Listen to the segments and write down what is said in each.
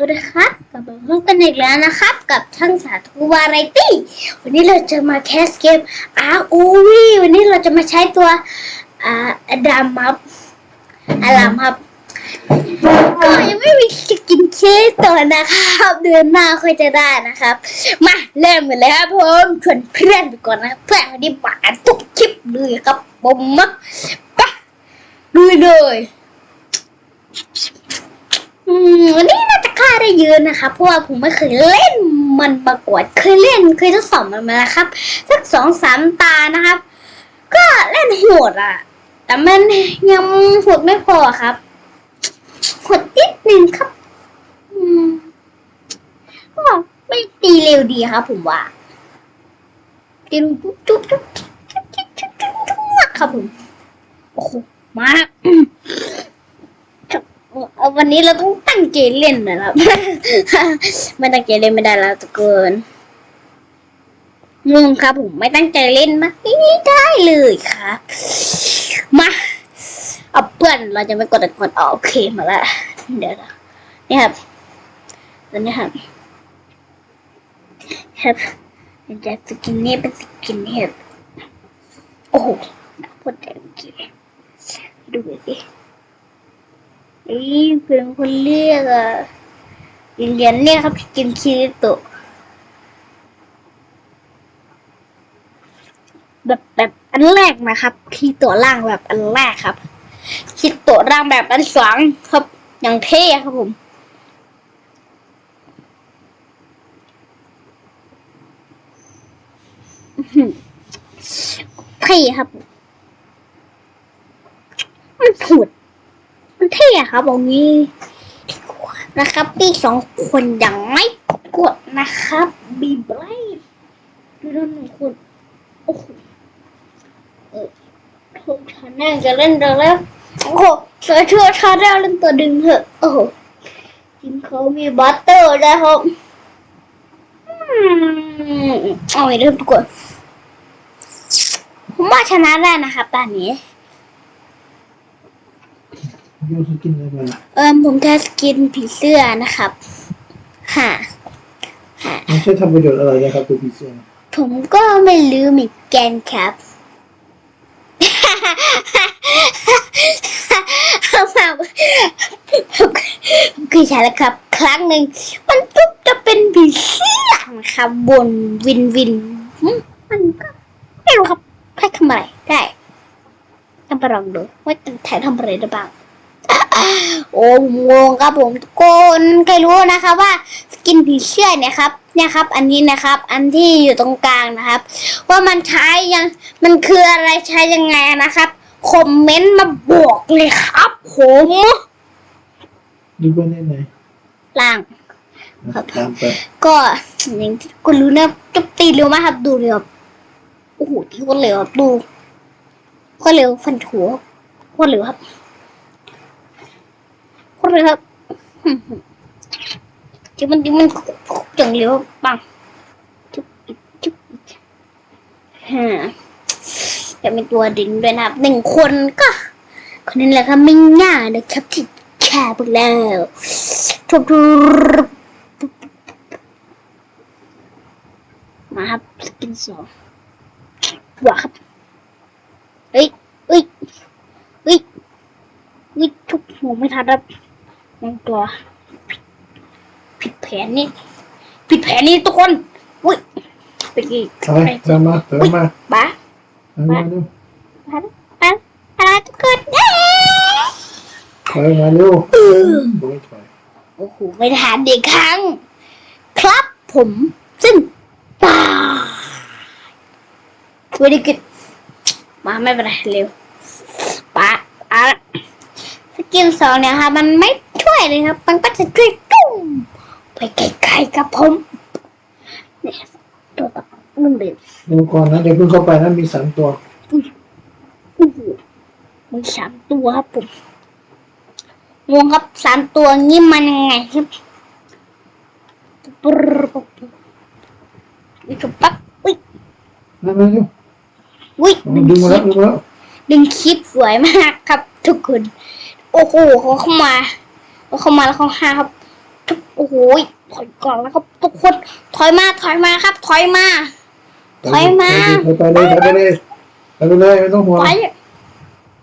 วัสดีครับกลับมาพบกันอีกแล้วนะครับ กับช่างสาธุวาไรตี้ วันนี้เราจะมาแคสเกม ROV วันนี้เราจะมาใช้ตัวอ่าดัมครับอลัมครับก็ยังไม่มีสกินเคสตัวนะครับ เดือนหน้าค่อยจะได้นะครับ มาเริ่มกันเลยครับผมชวนเพื่อนไปก่อนนะเพื่อนคนนี้บาดทุกคลิปเลยครับผมมาไปดูเลย อืมวันนี้น่าจะฆ่าได้เยอะนะคะ เพราะว่าผมไม่เคยเล่นมันประกวดเคยเล่นเคยทดสอบมันมาแล้วครับสักสองสามตานะครับ ก็เล่นโหดอะ แต่มันยังโหดไม่พอครับโหดนิดนึงครับ อืมก็ไม่ตีเร็วดีครับผมว่าตีลุงจุ๊บจุ๊บจุ๊บจุ๊บจุ๊บจุ๊บครับผมโอ้โหมา วันนี้เราต้องตั้งใจเล่นนะครับ ไม่ตั้งใจเล่นไม่ได้แล้วทุกคนงงครับผมไม่ตั้งใจเล่นมาไม่ได้เลยครับมาเอาเพื่อนเราจะไม่กดต่กดอ๋อโอเคมาแล้วเดี๋ยวนะนี่ครับตอนนี้ครับครับจะสกินนี้เป็นสกินเห็บโอ้โหพูดแต่เมื่อกี้ดูสิ อ้ยเพื่อนคนเรียกอะเหรียญเนี่ยครับกินคิริโตะแบบแบบอันแรกนะครับคีโตะล่างแบบอันแรกครับคีโตะล่างแบบอันสองครับ อย่างเท่ครับผมเท่ครับ มันผุด มันเท่อะครับบอกงี้นะครับปีสองคนยังไม่กดนะครับบีบไลดูด้นหนึ่งคนโอ้โหเออทุกชาแนลจะเล่นเดี๋ยวแล้วโอ้โหเสือชั่วชาแนลเล่นตัวดึงเถอะโอ้โหจริงเขามีบัตเตอร์ด้วยครับอืมเอาไปเริ่มกคนผมว่าชนะได้นะครับตอนนี้ ยสกินอะไรไปล่ะเอิมผมแค่สกินผีเสื้อนะครับ ค่ะ ค่ะ มันใช้ทำประโยชน์อะไรนะครับตัวพีเซียผมก็ไม่รู้เหมือนกันครับมาผมเคยใช้แล้วครับ ครั้งหนึ่งมันปุ๊บจะเป็นผีเสื้อนะครับบนวินวินอืมมันก็ไม่รู้ครับแค่ทำอะไรได้ต้องไปลองดูว่าจะถ่ายทำอะไรได้บ้าง โอ้งงครับผมทุกคนใครรู้นะคะว่าสกินผีเสื้อเนี่ยครับ เนี่ยครับ อันนี้นะครับ อันที่อยู่ตรงกลางนะครับ ว่ามันใช้ยังมันคืออะไรใช้ยังไงนะครับคอมเมนต์มาบอกเลยครับผมดูไปได้ไหนล่างนะครับตามไปก็อย่างที่คุณรู้นะจะตีเร็วมากครับดูเร็วโอ้โหที่คนเร็วครับดูคนเร็วฟันถัวคนเร็วครับ ครับจิมันจิมันจังเร็วปังจุ๊บอีกจุ๊บอีกฮะจะมีตัวดึงด้วยนะครับหนึ่งคนก็ คนนั้นแหละครับไม่ง่ายนะครับที่แคบไปแล้วทุบมาครับสกินสองว้าครับเฮ้ยเฮ้ยเฮ้ยเฮ้ยทุบหัวไม่ทันครับ ยังตัวผิดผิดแผนนี่ผิดแผนนี่ทุกคนอุ้ยไปกี่ไปเติมมาเติมมาบ้าเติมมาดูบ้าบ้าอะไรทุกคนเย้เติมมาเร็วดูไม่ถอยโอ้โหไม่ทานเด็กครั้ง ครับผมซึ่งตายวันนี้กิดมาไม่เป็นไรเร็วปะอะสกินสองเนี่ยค่ะ มันไม่ ช่วยเลยครับ มันก็จะช่วยตุ้มไปไกลๆครับผมเนี่ยตัวต่อมึงเด็ดดูก่อนนะเดี๋ยวเพิ่งเข้าไปนะมีสามตัวโอ้โหมีสามตัวครับผมงงครับสามตัวงี้มันยังไงครับปุ๊บปุ๊บปุ๊บวิกปั๊บอุ้ยนั่นนั่นดูอุ้ยดึงมาแล้วดึงมาแล้วดึงคลิปสวยมากครับทุกคน โอ้โหเขาเข้ามา เขาเข้ามาแล้วเขาห้าครับทุบโอ้โหถอยก่อนแล้วครับทุกคนถอยมาถอยมาครับ ถอยมาถอยมาถอยไปเลยถอยไปเลยถอยไปเลยไม่ต้องห่วงถอย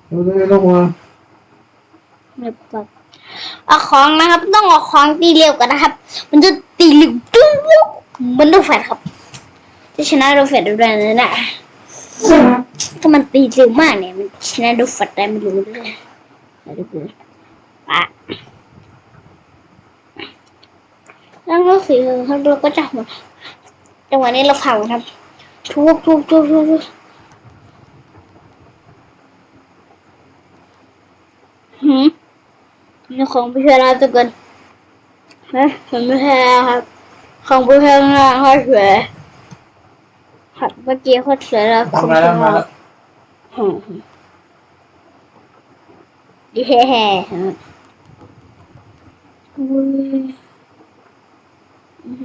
ถอยไปเลยไม่ต้องห่วงเรียบร้อยเอาของนะครับ ต้องเอาของตีเร็วกันนะครับ มันจะตีเร็วจุ๊บมันดูแฟดครับจะชนะดูแฟดได้เลยนะถ้ามันตีเร็วมากเนี่ยมันชนะดูแฟดได้ไม่รู้เลยมาดู กันปะแล้วก็คือเราก็จะหมดจังหวะนี้เราพังครับ ทุบทุบทุบทุบทุบหืมนี่ของพี่เชอร์ทุกคนนะผมไม่แพ้ครับ ของพี่เชอร์นะเขาสวยหัดเมื่อกี้เขาสวยแล้วของมาพี่แล้วมาแล้วหืมดีแฮ่แฮ่ฮะอุ้ยอื้อหืออื้อหือ โอ้โห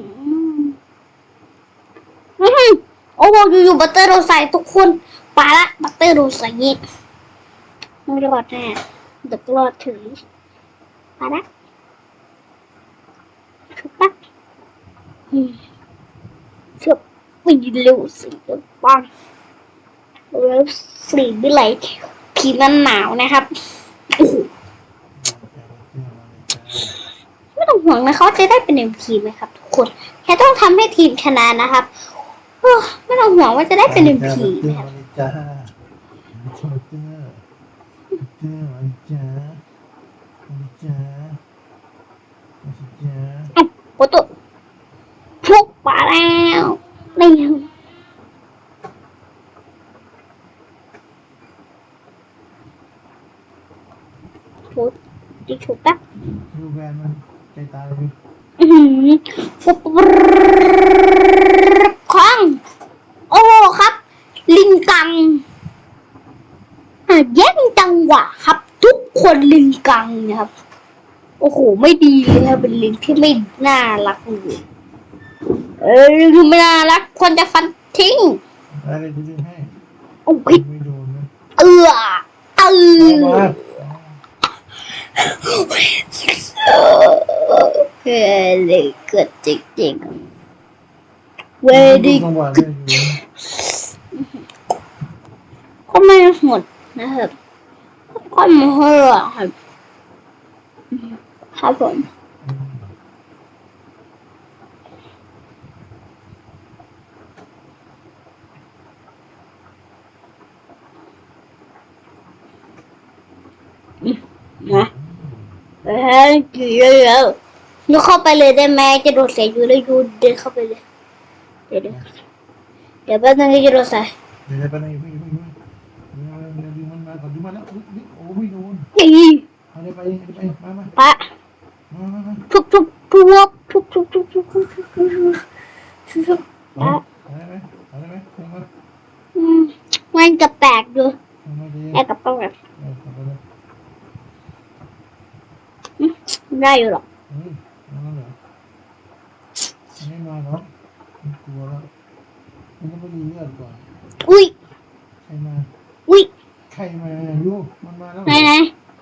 อยู่ๆบัตเตอร์โรใส่ทุกคนไปละบัตเตอร์โรใส่ยิงไม่รอดแน่เด็กรอดถึงไปละชุบปะอืมชุบไปเร็วสิเดี๋ยวปังแล้วสีไม่ไหลผีมันหนาวนะครับไม่ต้องห่วงนะเขาจะได้เป็นเอ็มพีไหมครับทุก คน แค่ต้องทำให้ทีมชนะนะครับโอ้ไม่ต้องห่วงว่าจะได้เป็นเอ็มพีจ้านะครับจ้าจ้าจ้าจ้าจ้าจ้าจ้าโอ้ตัวพุกปลาแล้วนี่ชุบดิชุบแป๊บดูแวนมันใจตายเลย อื้อหือปุ๊บปุ๊บคล้องโอ้ครับ ลิงกังอะแย่งจังหวะครับ ทุกคนลิงกังนะครับ โอ้โห ไม่ดีเลยครับเป็นลิงที่ไม่น่ารักเลยเออลิงที่ไม่น่ารักควรจะฟันทิ้งอะไรจะดึงให้โอ้ยไม่โดนนะเอือเออมา เฮ้ยเกิดจริงๆเวดีจังหวะเนี่ยอยู่ก็ไม่หมดนะครับก็ไม่หมดหรอกครับครับผมนะเฮ้ยอยู่เยอะๆยูเข้าไปเลยได้ไหมจะโดนใส่ยูแล้วยูเดินเข้าไปเลย เดี๋ยวเดี๋ยวเดี๋ยวแป๊บนึงจะโดนใส่เดี๋ยวไปไหนไปไปไปเดี๋ยวดึงมันมาก่อนดึงมาแล้วโอ้ไม่โดนอีเอาไปไปมามาปะทุบทุบทุบทุบทุบทุบทุบทุบทุบทุบทุบทุบเอาปะได้ไหมอะไรไหมอืมมันจะแปลกอยู่เอามาดีแอบกับป้องแบบเないよ。うん、ならない。ならない。こわら。この時にやるか。อุ้ยใครมา อุ้ยใครมาลูกมันมาแล้วเหไหรนอไหน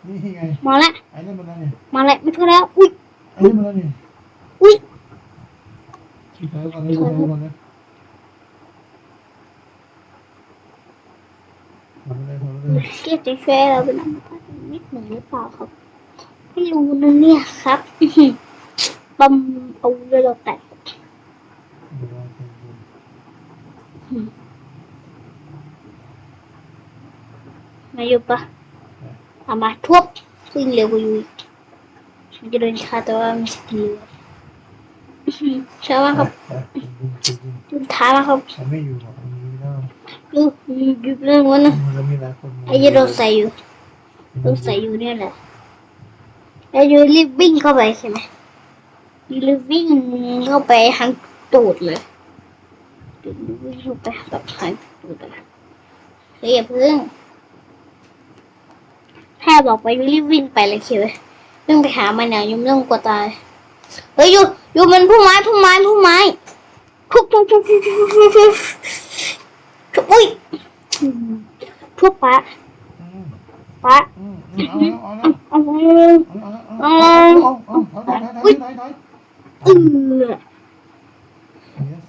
นี่ไง มาละไอ้นั่นมันแล้วเนี่ยมาละไม่เท่าแล้ว อุ้ย ไอ้นั่นมันแล้วเนี่ยอุ้ย ชิบหายก่อนเลยชิบหายก่อนนะทำอะไรทำอะไร เกลียดใจแฟนเราไปหน่อย รู้นะเนี่ยครับอื้อหือบอมเอาเรือเราแตกดูว่าใครดูมาอยู่ปะเอามาทุบวิ่งเร็วกว่าอยู่อีกมันจะโดนชาแต่ว่ามันสกิลอื้อหือใช่ไหมครับจริงจริงดูท้ามาครับฉันไม่อยู่หรอกมันมีแล้วดูดูเรื่องนั้นนะมันมีหลายคนไอ้ยี่เราใส่อยู่เราใส่อยู่เนี่ยแหละ แล้วยูรีบวิ่งเข้าไปใช่ไหมยูรีบวิ่งเข้าไปทางตูดเลยยูรีบวิ่งเข้าไปแบบทางตูดลยเฮ้ยพึ่งแพ่บอกไปยูรีบวิ่งไปเลยคิววิ่งไปหามันเนี่ยยูไม่ต้งกลัวตายเฮ้ยยูยูมันพุ่มไม้พุ่มไม้พุ่มไม้ทุบทุบทุบทุบทุบทุบทุบอุ้ยทุบปะปะ ส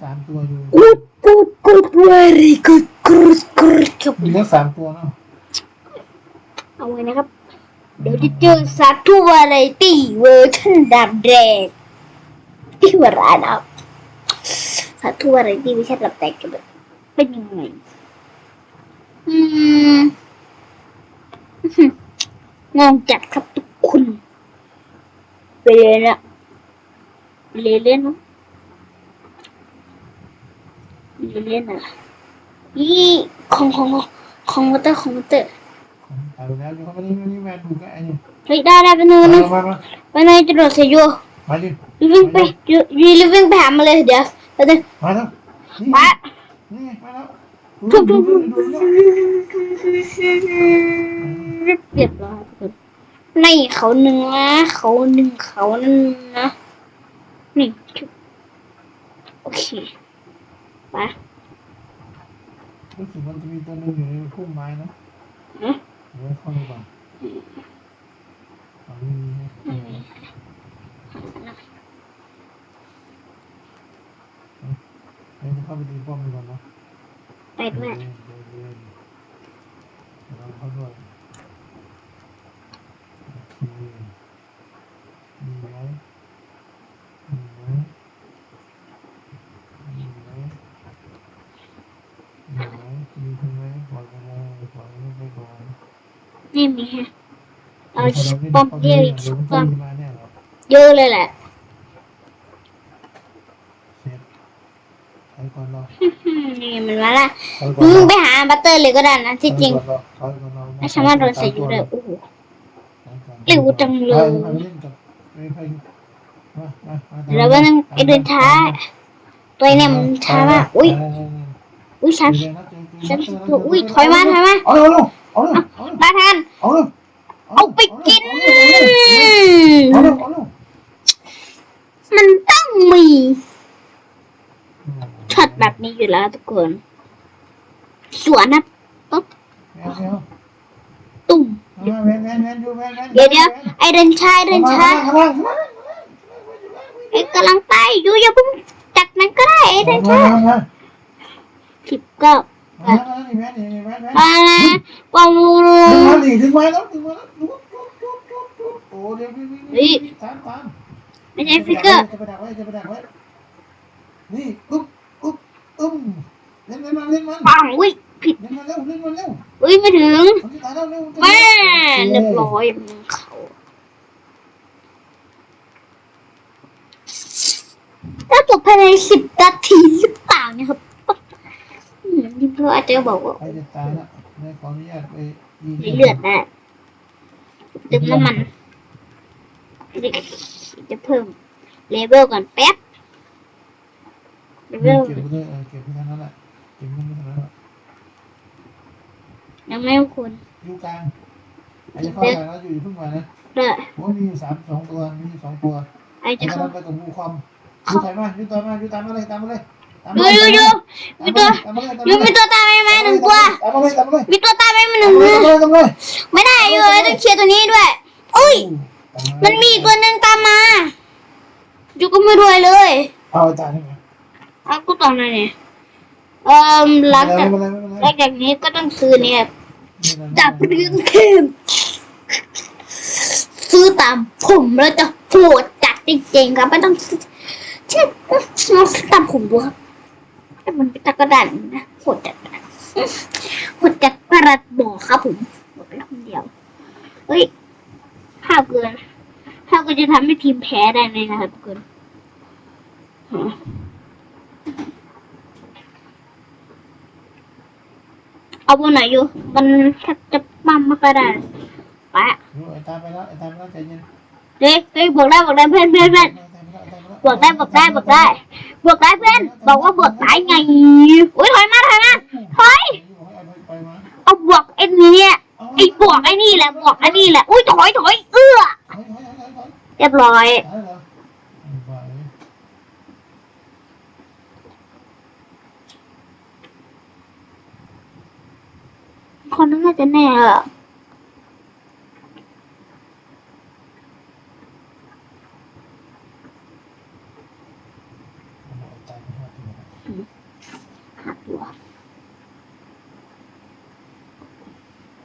ามตัวอยู่กูกูกูกูรีกูกูกูจบมีแค่สามตัวเนาะเอาไว้นะครับ เดี๋ยวจะเจอสัตว์ทั่วอะไรตีเวอร์ชันดำแดงที่วร้านอะสัตว์ทั่วอะไรที่ไม่ใช่ดำแดงกันเป็นยังไงอืม งงจัดครับทุกคนไปเลยนะเล่นเล่นเนาะเล่นเล่นอะอีของของของมอเตอร์ของมอเตอร์เอาแล้วอยู่เข้ามานี่มานี่แมนดูกันไอ้นี่เฮ้ยได้ได้ไปนึงมานึงมามาไปไหนจะโดดเสียอยู่มาดิรีบวิ่งไปยูรีบวิ่งไปหามาเลยเดี๋ยวเดี๋ยวเดี๋ยวมาแล้วนี่มานี่มาแล้ว ทุบดูทุบดูทุบดูดูเรียบร้อยทุกคนนี่เขาหนึ่งนะเขาหนึ่งเขานั่นนะนี่ชุบโอเคไปรู้สึกมันจะมีตัวหนึงอยู่ในพุ่มไม้นะนะเดี๋ยวเข้าดูก่อนเอาไม่มีนะเออเดี๋ยวเข้าไปดูป้อมมันก่อนเนาะ ไปด้วยเดินเดินเดินเราเข้าด้วยโอเคมีไหมมีไหมมีไหมมีไหมมีใช่ไหมปล่อยกันเลยปล่อยกันไปก่อนนี่มีฮะ เอาปอมเดียวอีกเดี๋ยวป้อมมันมาเนี่ยเหรอเยอะเลยแหละ เสร็จไปก่อนรอ อืมนี่มัน มาละไปก่อนมึรงอไปหาบัตเตอร์เลยก็ได้นะที่จริงไปก่อนรอไปก่อนรอไม่สามารถโดนใส่อยู่เลยโอ้โหไปก่อนเร็วจังเลยไปมาเล่นกับไปไปมามามาแล้วว่านั่งไอเดินช้าตัวเนี่ยมันช้ามากอุ้ยอุ้ยฉันฉันตัวอุ้ยถอยมาถอยมาเอาเร็วเอาเร็วเอาเร็วมาทันเอาเร็วเอาไปกินเอาเร็วเอาเร็วมันต้องมีช็อตแบบนี้อยู่แล้วทุกคน สวนนะปุ๊บแมวแมวตุ่มแมวแมวแมวอยู่แมวแมวเดี๋ยวเดี๋ยวไอเดินช้าไอเดินช้าข้างล่างข้างล่างไอกำลังไปอยู่อย่าเพิ่งจากนั้นก็ได้ไอเดินข้างช้าล่างข้างล่างสิบก็มาแล้วนี่แม่นี่แม่แม่มานะปองรูถึงมาดิถึงมาแล้วถึงมาแล้วจุ๊บจุ๊บจุ๊บจุ๊บจุ๊บโอ้เดี๋ยววิ่งวิ่งตามตามไม่ใช่ฟิกเกอร์จะไปดักไว้จะไปดักไว้นี่อุ๊บอุ๊บอึ้ม เล่นมันเล่นมันปังอุ้ยผิดเล่นมันเร็วเล่นมันเร็วอุ้ยไม่ถึงมันจะตายแล้วเร็วแม่เรียบร้อยมันเขาถ้าจบภายในสิบนาทีหรือเปล่าเนี่ยครับอืมที่เพื่ออาจจะบอกว่าใครจะตายละในขออนุญาตไปยิงมีเลือดได้เติมน้ำมันเดี๋ยวจะเพิ่มเลเวลก่อนแป๊บเลเวเก็บลไปเลยเก็บไปทางนั้นแหละ เก็บมันไปทางนั้นแหละยังไม่ควรอยู่กลางไอ้จะเข้าไปแล้วอยู่อย่าเพิ่งมานะได้ผมมีอยู่สามสองตัวมีอยู่สองตัวไอไอ้จะกำเข้าลังไปกับงูคอมยูถอยมายูถอยมายูตามมาเลยตามมาเลยตามดูมาเลยดูดูตามมาเลยตามยูมาเลยมีตัวตามไหมไหมหนึ่งตัวตามมาเลยตามมาเลยมีตัวตามไหมมาหนึ่งตามตัวมาเลยตามมาเลยไม่ได้ยูต้องเคลียร์ตัวนี้ด้วยอุ้ยมันมีอีกตัวหนึ่งตามมายูก็ไม่รวยเลยเอาตายได้ไหมเอากูต่อหน่อยเนี่ย เอ่อหลังจากไม่เป็นไรไม่เป็นหไรลังจากนี้ก็ต้องซื้อเนี่ยจับเรื่องเกมซื้อตามผมแล้วจะโหดจัดจริงๆครับไม่ต้องซื้อเช่นลองซื้อตามผมดูครับแต่มันเป็นตะกระดานนะโหดจัดโหดจัดประหลัดบอกครับผมบอกไปคนเดียวเฮ้ยข้าวเกินข้าวก็จะทำให้ทีมแพ้ได้เลยนะครับทุกคนฮะ เอาบนไหนอยู่ มันแทบจะปั๊มไมากระดานไปะรู้ไอ้ตามไปแล้วไอ้ตามไปแล้วใจเย็นเฮ้ยเฮ้ยบอกได้บอกได้เพื่อนเพื่อนเพื่อนบวกได้บอกได้บอกได้บวกได้เพื่อน บอกว่าบวกได้ไงอุ้ยถอยมาถอยมาถอยไปมาเอาบวกไอ้นี่ไอ้บวกไอ้นี่แหละบวกไอ้นี่แหละอุ้ยถอยถอยเอื้อถอยถอยถอยถอยเรียบร้อย คนนั้นน่าจะแน่ละ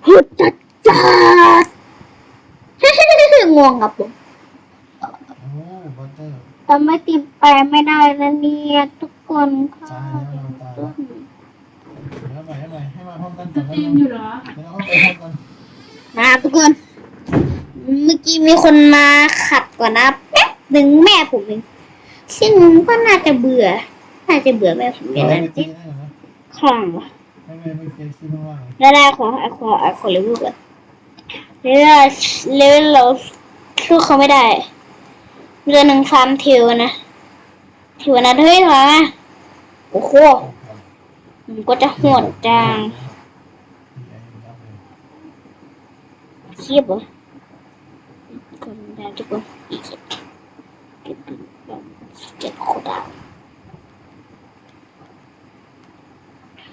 ฮึดจัดจัดงวงกับผมทำไม่ติดแปลไม่ได้นะเนี่ยทุกคนค่ะ ให้มาห้องกันก่อนแล้วตีเดี๋นอยู่เหรอ มาทุกคน เมื่อกี้มีคนมาขัดก่อนนะแป๊บหนึ่งแม่ผมเองซึ่งก็น่าจะเบื่อ น่าจะเบื่อแม่ผมเองให้นั้นไปตีนั่นก่อนนะคลั่งวะให้แม่ไปเช็คซิข้างล่างแล้วได้ขอขอขอเลเวลก่อนเลเวลเลเวลเราสู้เขาไม่ได้เรือหนึ่งฟาร์มเทวนะเทวนะเฮ้ยถอยมาโอ้โหมันก็จะโหดจัง Kibble. Magical Egypt. Get cool down.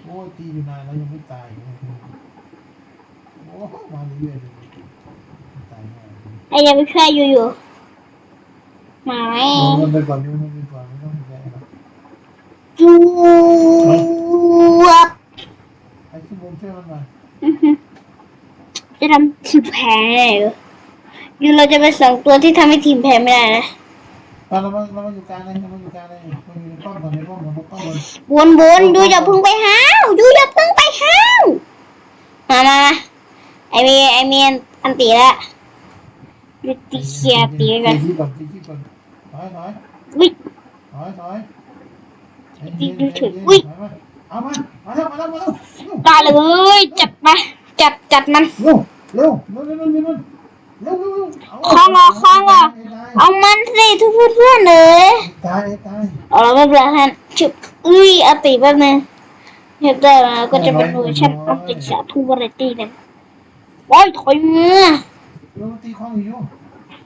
โอ้ยตีอยู่นานแล้วยังไม่ตายอีกนะโอ้มาเรื่อยๆเลยไม่ตายแน่ไอ้ยังไม่เคยอยู่อยู่มาไหมมันไปก่อนมันไปก่อนไม่ต้องสนใจหรอกจู๊บไอ้ที่บนเชื่อมันมา จะทำทีมแพ้ได้เหรออยู่เราจะเป็นสองตัวที่ทำให้ทีมแพ้ไม่ได้นะมาเรามาเรามาอยู่กลางเลยเรามาอยู่กลางเลยมาอยู่ในป้อมก่อนในป้อมก่อนในป้อมก่อนวนวนๆดูอย่าเพึ่งไปห้าวดูอย่าเพึ่งไปห้าวมามามาไอเมีไอเมียนอันตีละดูตีเชียร์ตีกันตีก่อนตีก่อนถอยถอยวิ ถอยถอยตีดูเถอะอุ๊ยเอามามาแล้วมาแล้วมาแล้ว ตายเลยจับมา จับจับมัน เร็วเร็วเร็วเร็วเร็วเร็วเร็วเร็วเร็วคล้องอะคล้องอะ เอามันสิทุกเพื่อนๆเลย ตายตายเอาเราไม่เป็นไรท่านชุบอุ้ยเอาตีแป๊บนึงเรียบร้อยแล้วก็จะเป็นเวอร์ชันอัปเดตจากทูวาไรตี้เนี่ยโอ้ยถอยมือเร็วตีคล้องอยู่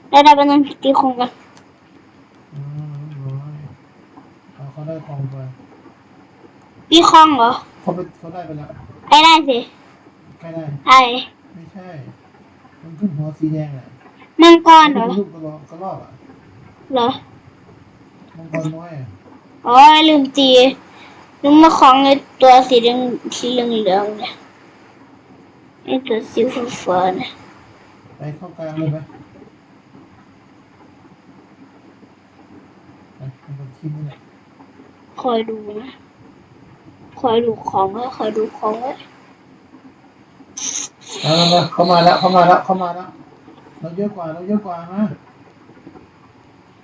ได้ได้เป็นนึงตีคงกันอืมเอาเขาได้คล้องไปตีคองเหรอเขาไปเขาได้ไปแล้ว ไอ้ได้สิ ใครได้ไอ้ไม่ใช่ มันขึ้นหัวสีแดงแหละมังกรเหรอรูปกระรอกกระรอกอะเหรอมังกรน้อยอะอ๋อลืมตีลืมมาคล้องไอ้ตัวสีเหลืองสีเหลืองเหลืองๆเนี่ยไอ้ตัวสีฟ้าๆเนี่ยไปเข้ากลางเลยไปไปมันก็ทิ้งนี่แหละคอยดูนะ คอยดูของไว้คอยดูของไว้ มามามาเข้ามาแล้วเข้ามาแล้วเข้ามาแล้วเราเยอะกว่าเราเยอะกว่ามา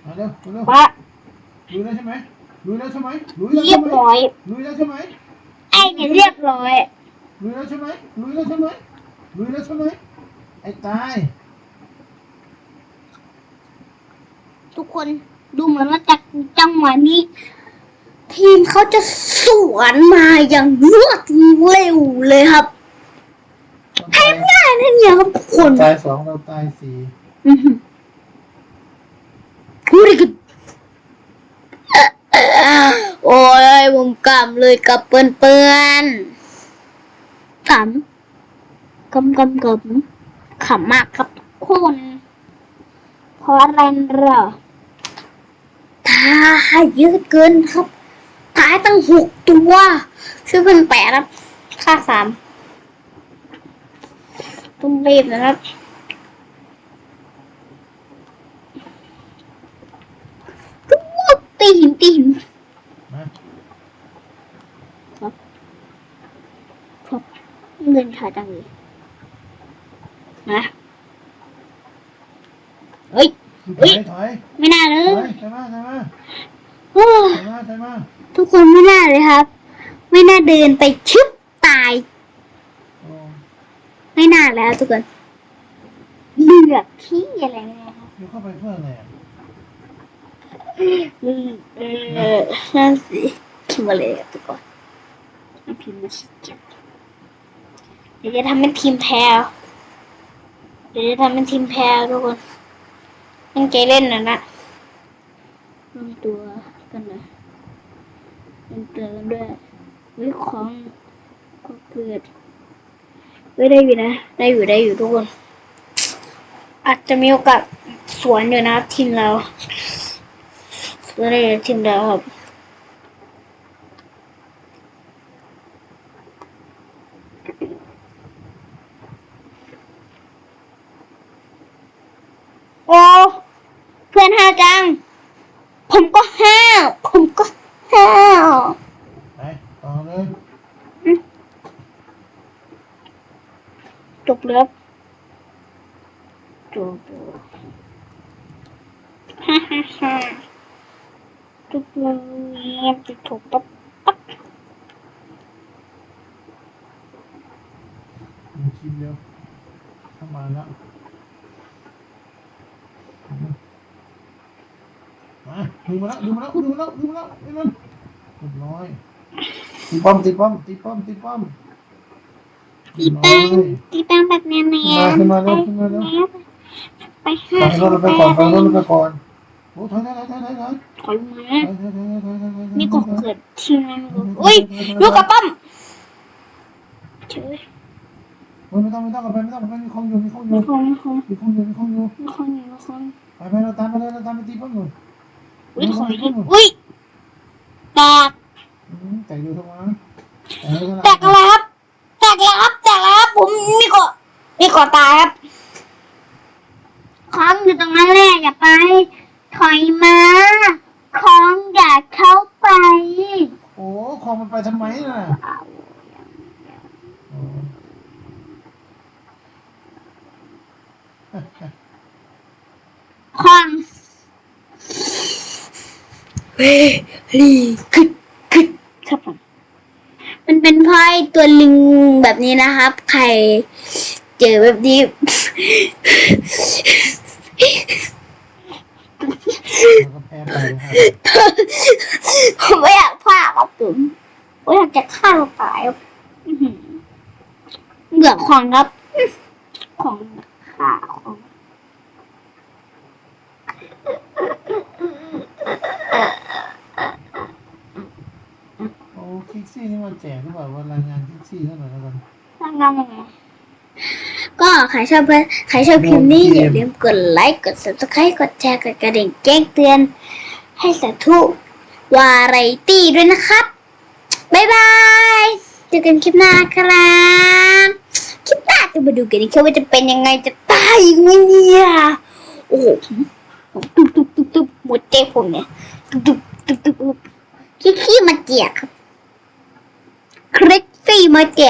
มาเร็วเร็วปะลุยแล้วใช่ไหมลุยแล้วใช่ไหมลุยแล้วเรีใช่ยบไหมร้อยลุยแล้วใช่ไหมไอ้เนี่ยเรียบร้อยลุยแล้วใช่ไหมลุยแล้วใช่ไหมลุยแล้วใช่ไหมไอ้ตายทุกคนดูเหมือนว่าจากจังหวะนี้ ทีมเขาจะสวนมาอย่างรวดเร็วเลยครับ ตายง่ายนะเนี่ยครับทุกคนตายสองเราตายสี่อือหือพูดกันโอ้ยผมกำเลยกับเปื้อนเปื้อนๆขำกำกำกำขำมากครับทุกคนเพราะอะไรเหรอตายเยอะเกินครับตายตั้งหกตัวช่วยเพื่อนแปดครับค่าสาม ต้องรีบนะครับตีหินตีหินมาครับเงินขาจังเลยนะเฮ้ยถอยถอยไม่น่าเลถยอยถอยมาถอยมาโอ้ถอยมาถอยมาทุกคนไม่น่าเลยครับ ไม่น่าเดินไปชึบตายโอ้ ไม่น่าแล้วทุกคนเลือกที่อะไรเนี่ยครับเดี๋ยวเข้าไปเพื่ออะไรอะอืมเออนั่นสิพิมพ์มาเลยครับทุกคนเอาพิมพ์มาสิเก็บเดี๋ยวจะทำเป็นทีมแพรวเดี๋ยวจะทำเป็นทีมแพรวทุกคนตั้งใจเล่นนะนะลงตัวกันนะลงตัวกันด้วยวิของก็เกิดเฮ้ยได้อยู่นะ ได้อยู่ได้อยู่ทุกคน อาจจะมีโอกาสสวนอยู่นะครับทีมเราสวนได้ทีมเราครับ มันจะถูกปั๊บปั๊บ ดูคลิปเร็วเข้ามาแล้วมา ดึงมาแล้วดึงมาแล้วดึงมาแล้วดึงมาแล้วไอ้นั่นเรียบร้อยตีป้อมตีป้อมตีป้อมตีป้อมตีแป้งตีแป้งแบบเนี้ยขึ้นมาขึ้นมาเร็วขึ้นมาเร็วไปห้าฟังรถเราไปก่อนฟังรถเราไปก่อนโอ้ถอยถอยถอยถอยถอยถอยถอยมาถอยถอยถอยถอยถอยถอยนี่ก็เกิดที่นั่นอุ้ยลูกกระป้อมเฉยโอ้ยไม่ต้องไม่ต้องกลับไปไม่ต้องกลับไปมีของอยู่มีของอมียู่คนมีคนมีของอยู่มีของอยู่มีคนมีคนไปไปเราตามไปเลยเราตามไปตีป้อมหน่อย อุ้ยถอยดิอุ้ยแตกอืมแต่อยู่ทำไมแต่ไม่เป็นไรแตกแล้วครับ แตกแล้วครับแตกแล้วครับผมมีเกาะมีเกาะตายครับของอยู่ตรงนั้นแหละอย่าไป ถอยมาของอย่าเข้าไป โอ้ของมันไปทำไมน่ะโอ้ของ เฮ้ยคึดคึดครับผมมันเป็นไพ่ตัวลิงแบบนี้นะครับ ใครเจอแบบนี้ แล้วก็แพ้ไปนะครับผมไม่อยากพากครับผมผมอยากจะฆ่าตัวตายครับอื้อหือเบื่อของครับของ โอ้คิก ซี่นี่มาแจกหรือเปล่าว่ารายงานคิกซี่เท่าไหร่แล้วกันทำงานยังไงก็ใครชอบเพื่อนใครชอบคลิปนี้อย่าลืมกดไลค์กด subscribe กดแชร์กดกระดิ่งแจ้งเตือน ให้สาธุวาไรตี้ด้วยนะครับ บ๊ายบายเจอกันคลิปหน้าครับคลิปหน้าจะมาดูกันนะครับว่าจะเป็นยังไงจะตายยังไงเนี่ยโอ้โหตุ๊บตุ๊บตุ๊บตุ๊บหมดเจ๊ผมเนี่ยตุ๊บตุ๊บตุ๊บตุ๊บขี้ขี้มาเจียกครับ คลิกซี่มาเจียก